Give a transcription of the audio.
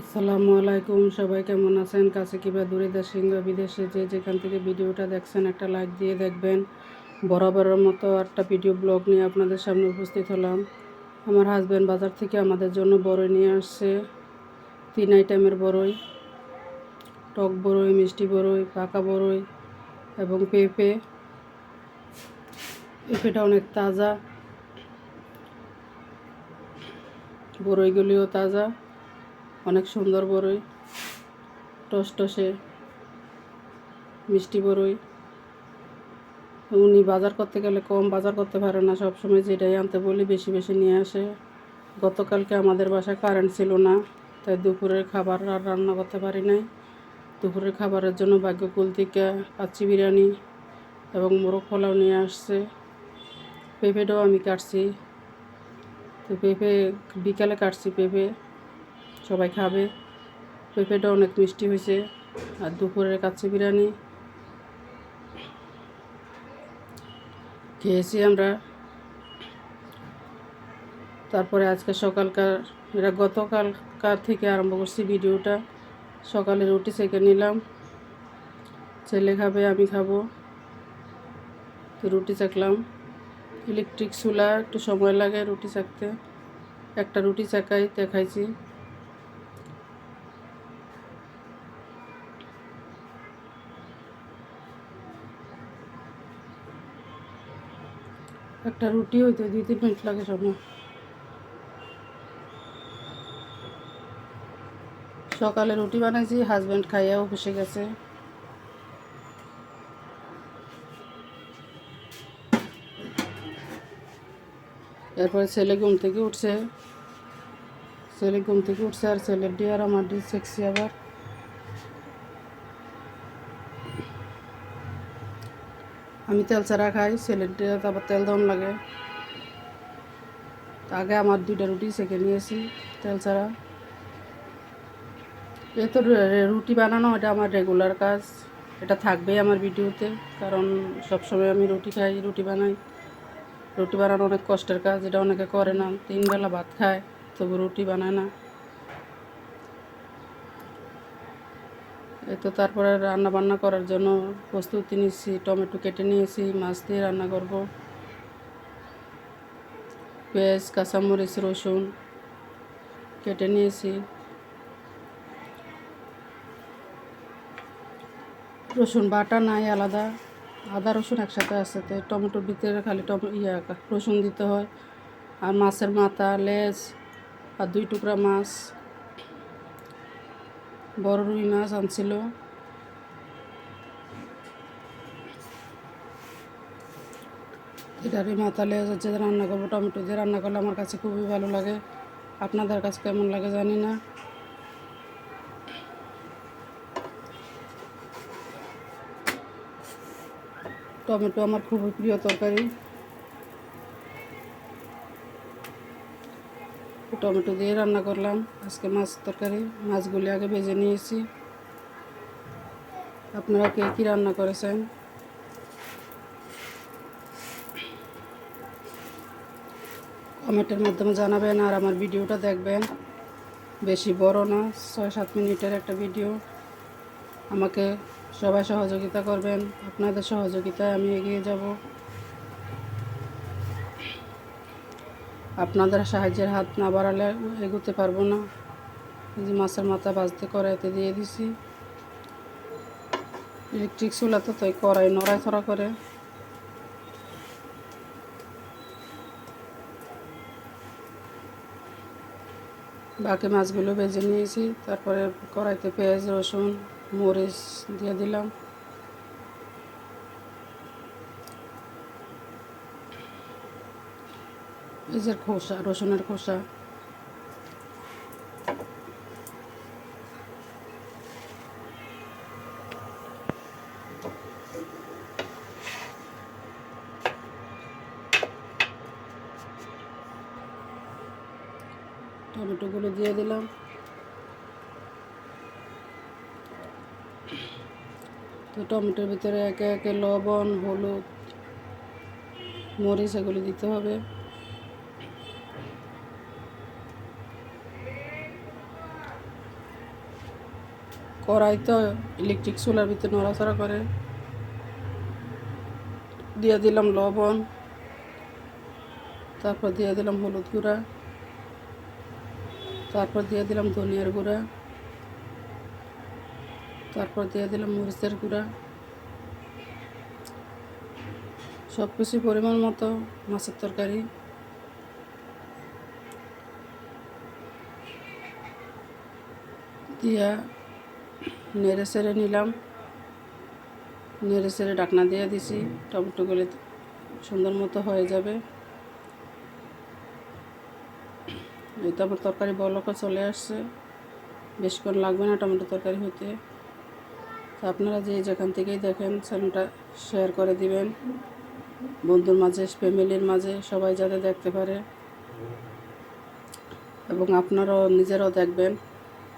আসসালামু আলাইকুম, সবাই কেমন আছেন? কাছে কিংবা দূরে কিংবা বিদেশে যে যেখান থেকে ভিডিওটা দেখছেন, একটা লাইক দিয়ে দেখবেন। বরাবরের মতো একটা ভিডিও ব্লগ নিয়ে আপনাদের সামনে উপস্থিত হলাম। আমার হাজব্যান্ড বাজার থেকে আমাদের জন্য বড়ই নিয়ে আসছে। তিন আইটেমের বড়ই টক বড়ই মিষ্টি বড়ই পাকা বড়ই এবং পেঁপে। পেঁপেটা অনেক তাজা। বড়ইগুলিও তাজা। অনেক সুন্দর বড়ই টসটসে মিষ্টি বড়ই উনি বাজার করতে গেলে কম বাজার করতে পারে না সব সময় যেটাই আনতে বলি বেশি বেশি নিয়ে আসে। গতকালকে আমাদের বাসায় কারেন্ট ছিল না, তাই দুপুরের খাবার আর রান্না করতে পারি নাই। দুপুরের খাবারের জন্য ভাগ্যকুল থেকে কাচ্চি বিরিয়ানি এবং মোরগ পোলাও নিয়ে আসছে। পেঁপেটাও আমি কাটছি। তো পেঁপে বিকালে কাটছি পেঁপে। সবাই খাবে। পেঁপেটা অনেক মিষ্টি হয়েছে। আর দুপুরের কাচ্চি বিরিয়ানি। খেয়েছি আমরা। তারপরে আজকে সকালকার এটা গতকালকার থেকে আরম্ভ করছি ভিডিওটা? সকালে রুটি সেকে নিলাম। ছেলে খাবে, আমি খাব। তো রুটি চাকলাম ইলেকট্রিক চুলা একটু সময় লাগে রুটি চাকতে একটা রুটি চাকাই দেখাইছি একটা রুটি হইতে দুই তিন মিনিট লাগে সময় সকালে রুটি বানাইছি হাজব্যান্ড খাইয়া অফিসে গেছে। এরপরে ছেলে ঘুম থেকে উঠছে। ছেলে ঘুম থেকে উঠছে আর ছেলের ডি আর আমার ডি সেক্সি আবার। আমি তেল ছাড়া খাই ছেলের তারপর তেল দম লাগে। আগে আমার দুইটা রুটি সেকে নিয়েছি তেল ছাড়া। এই তো রুটি বানানো, এটা আমার রেগুলার কাজ। এটা থাকবেই আমার ভিডিওতে, কারণ সবসময় আমি রুটি খাই, রুটি বানাই। রুটি বানানো অনেক কষ্টের কাজ, এটা অনেকে করে না। তিন বেলা ভাত খায়, তবু রুটি বানায় না। তো তারপরে রান্না বান্না করার জন্য প্রস্তুতি নিচ্ছি টমেটো কেটে নিয়েছি, মাছ দিয়ে রান্না করব। পেঁয়াজ, কাঁচামরিচ, রসুন কেটে নিয়েছি। রসুন বাটা নাই আলাদা, আদা, রসুন একসাথে আছে, তো টমেটোর ভিতরে খালি টমে ইয়া, রসুন দিতে হয়। আর মাছের মাথা, লেজ আর দুই টুকরা মাছ। বড় রুই মাছ আনছিল। এটারই মাথা লেজ যে রান্না করব, টমেটো দিয়ে রান্না করলে আমার কাছে খুবই ভালো লাগে। আপনাদের কাছে কেমন লাগে জানি না। টমেটো আমার খুবই প্রিয় তরকারি। টমেটো দিয়ে রান্না করলাম। আজকে মাছ তরকারি, মাছগুলি আগে ভেজে নিয়েছি। আপনারা কে কী রান্না করেছেন? কমেন্টের মাধ্যমে জানাবেন আর আমার ভিডিওটা দেখবেন। বেশি বড় না ছয় সাত মিনিটের একটা ভিডিও। আমাকে সবাই সহযোগিতা করবেন। আপনাদের সহযোগিতায় আমি এগিয়ে যাব। আপনাদের সাহায্যের হাত না বাড়ালে এগোতে পারব না। এই যে মাছের মাথা ভাজতে কড়াইতে দিয়ে দিছি। ইলেকট্রিক চুলা তো তাই কড়াই নড়াচড়া করে। বাকি মাছগুলো ভেজে নিয়েছি, তারপরে কড়াইতে পেঁয়াজ, রসুন, মরিচ দিয়ে দিলাম। পেঁয়াজের খোসা, রসুনের খোসা। টমেটোগুলো দিয়ে দিলাম। তো টমেটোর ভিতরে একে একে লবণ, হলুদ, মরিচ এগুলো দিতে হবে। কড়াই তো ইলেকট্রিক চুলার ভিতরে নড়াচড়া করে। দিয়ে দিলাম লবণ, তারপর দিয়ে দিলাম হলুদ গুঁড়া, তারপর দিয়ে দিলাম ধনিয়ার গুঁড়া, তারপর দিয়ে দিলাম মরিচের গুঁড়া। সব কিছু পরিমাণ মতো মাছের তরকারি। দিয়া নেড়ে সেড়ে নিলাম। নেড়ে সেড়ে ডাকনা দিয়ে দিছি। টমেটোগুলি সুন্দর মতো হয়ে যাবে। এই তো আমার তরকারি বলকে চলে আসছে। বেশিক্ষণ লাগবে না টমেটো তরকারি হতে। তো আপনারা যে যেখান থেকেই দেখেন চ্যানেলটা শেয়ার করে দিবেন। বন্ধুর মাঝে ফ্যামিলির মাঝে, সবাই যাতে দেখতে পারে। এবং আপনারাও নিজেরাও দেখবেন।